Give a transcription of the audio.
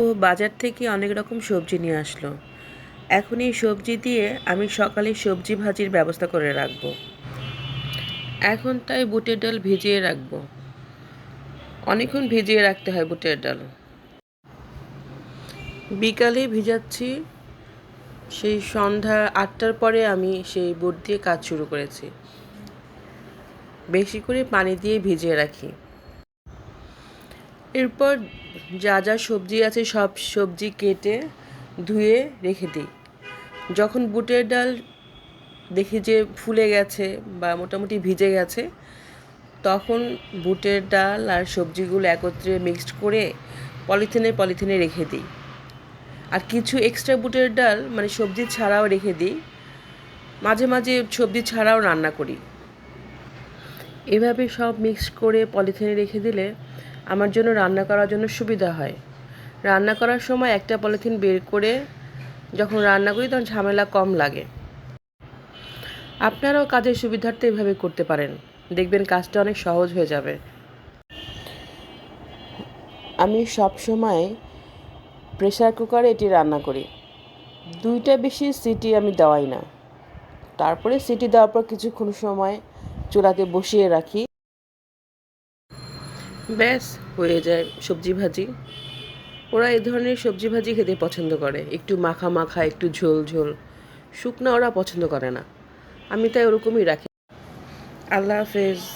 ও বাজার থেকে অনেক রকম সবজি নিয়ে আসলো। এখন এই সবজি দিয়ে আমি সকালে সবজি ভাজির ব্যবস্থা করে রাখব। এখন তাই বুটের ডাল ভিজিয়ে রাখব। অনেকক্ষণ ভিজিয়ে রাখতে হয় বুটের ডাল। বিকালে ভিজাচ্ছি। সেই সন্ধ্যা আটটার পরে আমি সেই বুট দিয়ে কাজ শুরু করেছি। বেশি করে পানি দিয়ে ভিজিয়ে রাখি। এরপর যা যা সবজি আছে সব সবজি কেটে ধুয়ে রেখে দিই। যখন বুটের ডাল দেখি যে ফুলে গেছে বা মোটামুটি ভিজে গেছে, তখন বুটের ডাল আর সবজিগুলো একত্রে মিক্সড করে পলিথিনে পলিথিনে রেখে দিই। আর কিছু এক্সট্রা বুটের ডাল মানে সবজি ছাড়াও রেখে দিই। মাঝে মাঝে সবজি ছাড়াও রান্না করি। এভাবে সব মিক্স করে পলিথিনে রেখে দিলে আমার জন্য রান্না করার জন্য সুবিধা হয়। রান্না করার সময় একটা পলিথিন বের করে যখন রান্না করি তখন ঝামেলা কম লাগে। আপনারাও কাজের সুবিধার্থে এভাবে করতে পারেন। দেখবেন কাজটা অনেক সহজ হয়ে যাবে। আমি সব সময় প্রেসার কুকারে এটি রান্না করি। দুইটা বেশি সিটি আমি দেওয়াই না। তারপরে সিটি দেওয়ার পর কিছুক্ষণ সময় চুলাতে বসিয়ে রাখি। ব্যাস, হয়ে যায় সবজি ভাজি। ওরা এ ধরনের সবজি ভাজি খেতে পছন্দ করে। একটু মাখা মাখা, একটু ঝোল ঝোল। শুকনো ওরা পছন্দ করে না। আমি তাই ওরকমই রাখি। আল্লাহ হাফেজ।